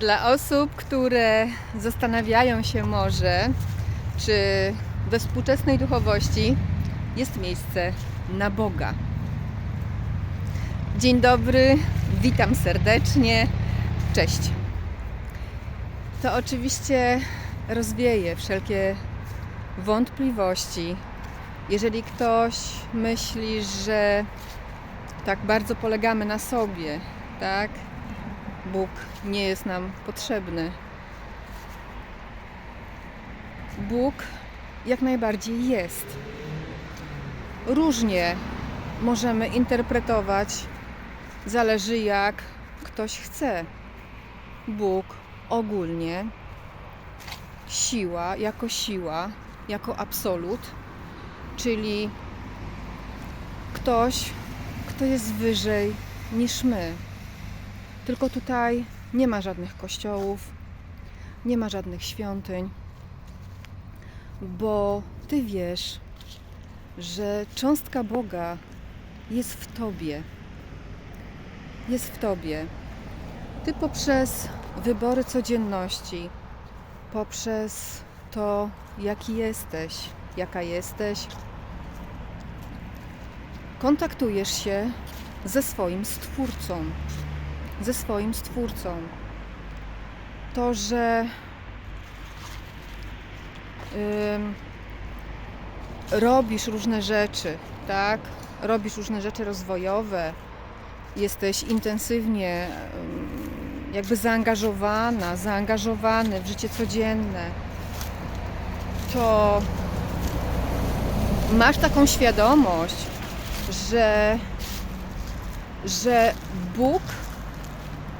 Dla osób, które zastanawiają się może, czy we współczesnej duchowości jest miejsce na Boga. Dzień dobry, witam serdecznie. Cześć. To oczywiście rozwieje wszelkie wątpliwości. Jeżeli ktoś myśli, że tak bardzo polegamy na sobie, tak? Bóg nie jest nam potrzebny. Bóg jak najbardziej jest. Różnie możemy interpretować, zależy jak ktoś chce. Bóg ogólnie, siła jako siła, jako absolut, czyli ktoś, kto jest wyżej niż my. Tylko tutaj nie ma żadnych kościołów, nie ma żadnych świątyń, bo ty wiesz, że cząstka Boga jest w tobie. Jest w tobie. Ty poprzez wybory codzienności, poprzez to, jaki jesteś, jaka jesteś, kontaktujesz się ze swoim Stwórcą ze swoim Stwórcą. To, że ym, robisz różne rzeczy, tak? Robisz różne rzeczy rozwojowe, jesteś intensywnie ym, jakby zaangażowana, zaangażowany w życie codzienne, to masz taką świadomość, że, że Bóg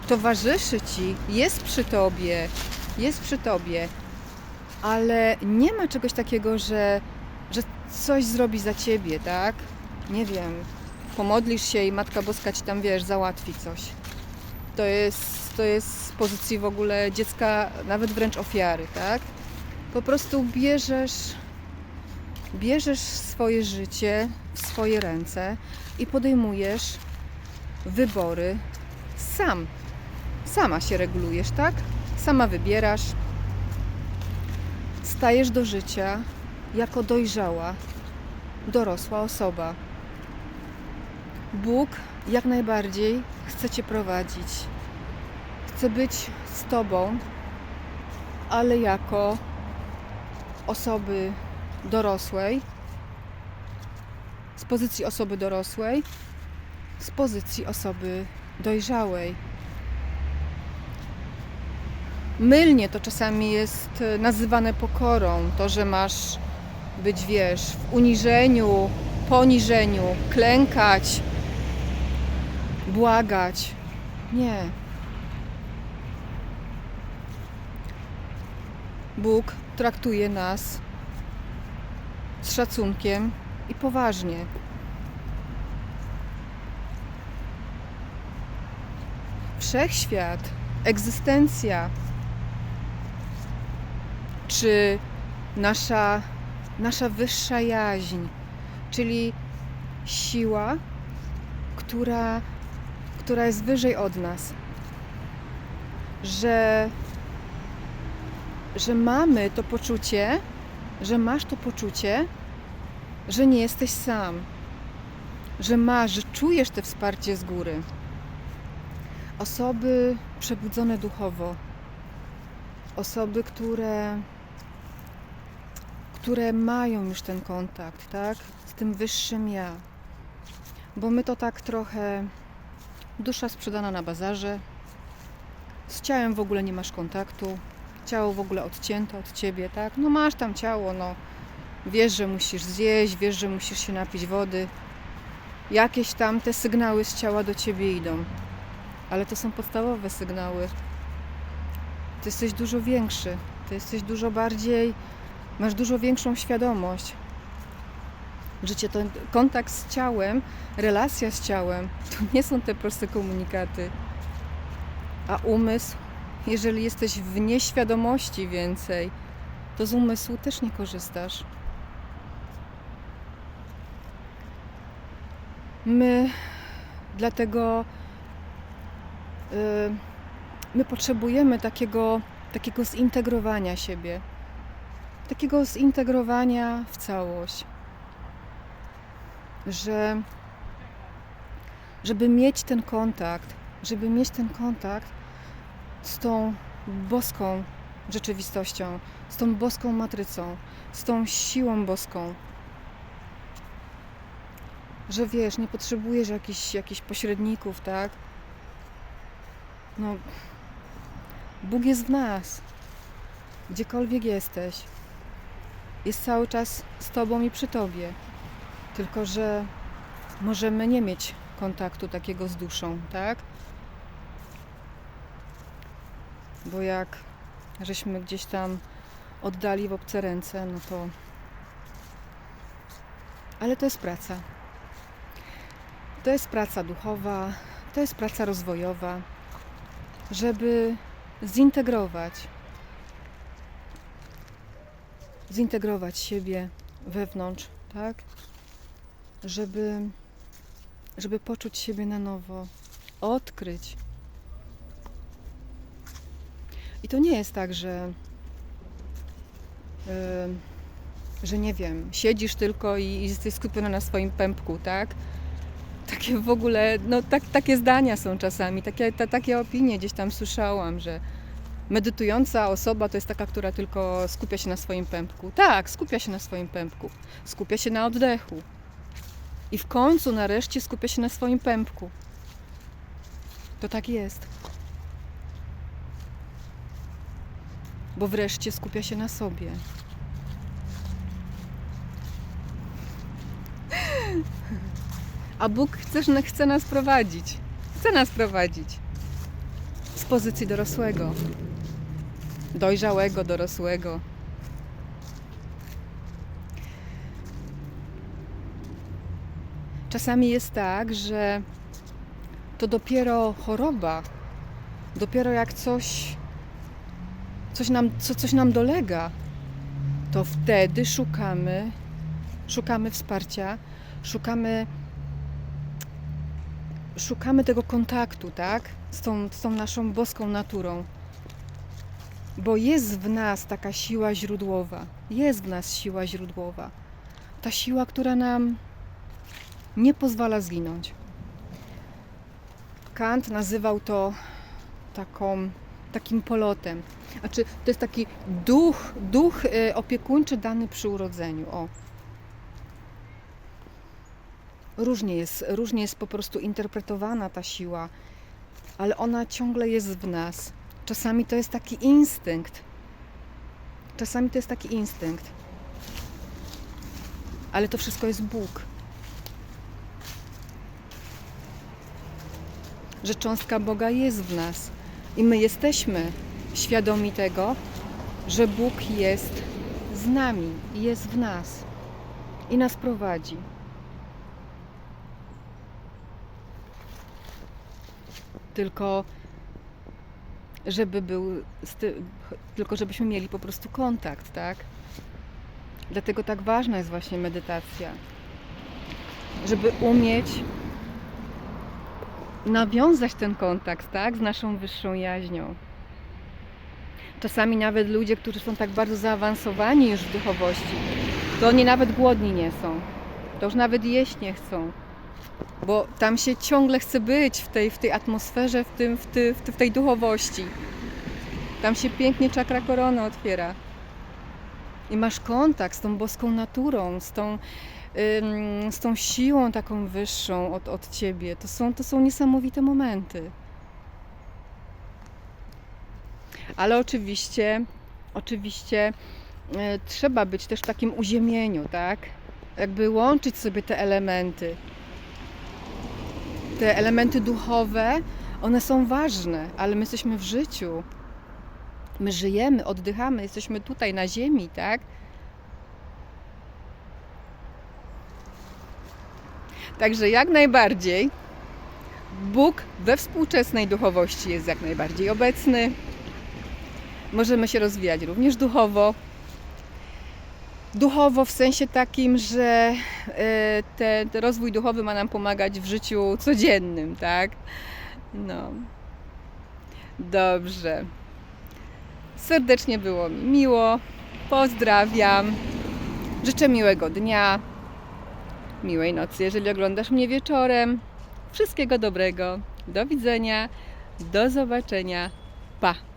towarzyszy ci, jest przy tobie, jest przy tobie, ale nie ma czegoś takiego, że, że coś zrobi za ciebie, tak? Nie wiem, pomodlisz się i Matka Boska ci tam, wiesz, załatwi coś. To jest, to jest z pozycji w ogóle dziecka, nawet wręcz ofiary, tak? Po prostu bierzesz, bierzesz swoje życie w swoje ręce i podejmujesz wybory sam, sama się regulujesz, tak? Sama wybierasz. Stajesz do życia jako dojrzała, dorosła osoba. Bóg jak najbardziej chce Cię prowadzić. Chce być z Tobą, ale jako osoby dorosłej, z pozycji osoby dorosłej, z pozycji osoby dojrzałej. Mylnie to czasami jest e, nazywane pokorą, to, że masz być, wiesz, w uniżeniu, poniżeniu, klękać, błagać. Nie. Bóg traktuje nas z szacunkiem i poważnie. Wszechświat, egzystencja, czy nasza, nasza wyższa jaźń, czyli siła, która, która jest wyżej od nas, że, że mamy to poczucie, że masz to poczucie, że nie jesteś sam, że masz, że czujesz to wsparcie z góry. Osoby przebudzone duchowo, osoby, które, które mają już ten kontakt, tak? Z tym wyższym ja. Bo my to tak trochę dusza sprzedana na bazarze. Z ciałem w ogóle nie masz kontaktu. Ciało w ogóle odcięte od ciebie, tak? No masz tam ciało, no. Wiesz, że musisz zjeść, wiesz, że musisz się napić wody. Jakieś tam te sygnały z ciała do ciebie idą. Ale to są podstawowe sygnały. Ty jesteś dużo większy, ty jesteś dużo bardziej, masz dużo większą świadomość. Życie to kontakt z ciałem, relacja z ciałem, to nie są te proste komunikaty. A umysł, jeżeli jesteś w nieświadomości więcej, to z umysłu też nie korzystasz. My dlatego y, my potrzebujemy takiego, takiego zintegrowania siebie, takiego zintegrowania w całość, że żeby mieć ten kontakt, żeby mieć ten kontakt z tą boską rzeczywistością, z tą boską matrycą, z tą siłą boską. Że wiesz, nie potrzebujesz jakichś, jakichś pośredników, tak? No, Bóg jest w nas, gdziekolwiek jesteś. Jest cały czas z Tobą i przy Tobie. Tylko, że możemy nie mieć kontaktu takiego z duszą, tak? Bo jak żeśmy gdzieś tam oddali w obce ręce, no to. Ale to jest praca. To jest praca duchowa, to jest praca rozwojowa, żeby zintegrować, zintegrować siebie wewnątrz, tak? Żeby, żeby poczuć siebie na nowo, odkryć. I to nie jest tak, że, yy, że nie wiem, siedzisz tylko i, i jesteś skupiona na swoim pępku, tak? Takie w ogóle, no tak, takie zdania są czasami, takie, ta, takie opinie gdzieś tam słyszałam, że medytująca osoba to jest taka, która tylko skupia się na swoim pępku. Tak, skupia się na swoim pępku, skupia się na oddechu. I w końcu, nareszcie skupia się na swoim pępku. To tak jest. Bo wreszcie skupia się na sobie. A Bóg chce, chce nas prowadzić. Chce nas prowadzić z pozycji dorosłego, dojrzałego, dorosłego. Czasami jest tak, że to dopiero choroba, dopiero jak coś, coś, nam, co, coś nam dolega, to wtedy szukamy, szukamy wsparcia, szukamy szukamy tego kontaktu, tak? Z tą, z tą naszą boską naturą. Bo jest w nas taka siła źródłowa. Jest w nas siła źródłowa. Ta siła, która nam nie pozwala zginąć. Kant nazywał to taką, takim polotem. Znaczy, to jest taki duch, duch y, opiekuńczy dany przy urodzeniu. O, różnie jest, różnie jest po prostu interpretowana ta siła, ale ona ciągle jest w nas. Czasami to jest taki instynkt. Czasami to jest taki instynkt. Ale to wszystko jest Bóg. Że cząstka Boga jest w nas i my jesteśmy świadomi tego, że Bóg jest z nami, jest w nas i nas prowadzi. tylko żeby był, tylko żebyśmy mieli po prostu kontakt, tak? Dlatego tak ważna jest właśnie medytacja. Żeby umieć nawiązać ten kontakt, tak? Z naszą wyższą jaźnią. Czasami nawet ludzie, którzy są tak bardzo zaawansowani już w duchowości, to oni nawet głodni nie są. To już nawet jeść nie chcą bo tam się ciągle chce być w tej, w tej atmosferze, w, tym, w, ty, w tej duchowości. Tam się pięknie czakra korona otwiera. I masz kontakt z tą boską naturą, z tą, ym, z tą siłą taką wyższą od, od ciebie. To są, to są niesamowite momenty. Ale oczywiście, oczywiście y, trzeba być też w takim uziemieniu, tak? Jakby łączyć sobie te elementy te elementy duchowe, one są ważne, ale my jesteśmy w życiu. My żyjemy, oddychamy, jesteśmy tutaj na ziemi, tak? Także jak najbardziej Bóg we współczesnej duchowości jest jak najbardziej obecny. Możemy się rozwijać również duchowo, duchowo w sensie takim, że e, ten rozwój duchowy ma nam pomagać w życiu codziennym, tak? No. Dobrze. Serdecznie było mi miło. Pozdrawiam. Życzę miłego dnia, miłej nocy, jeżeli oglądasz mnie wieczorem. Wszystkiego dobrego. Do widzenia. Do zobaczenia. Pa.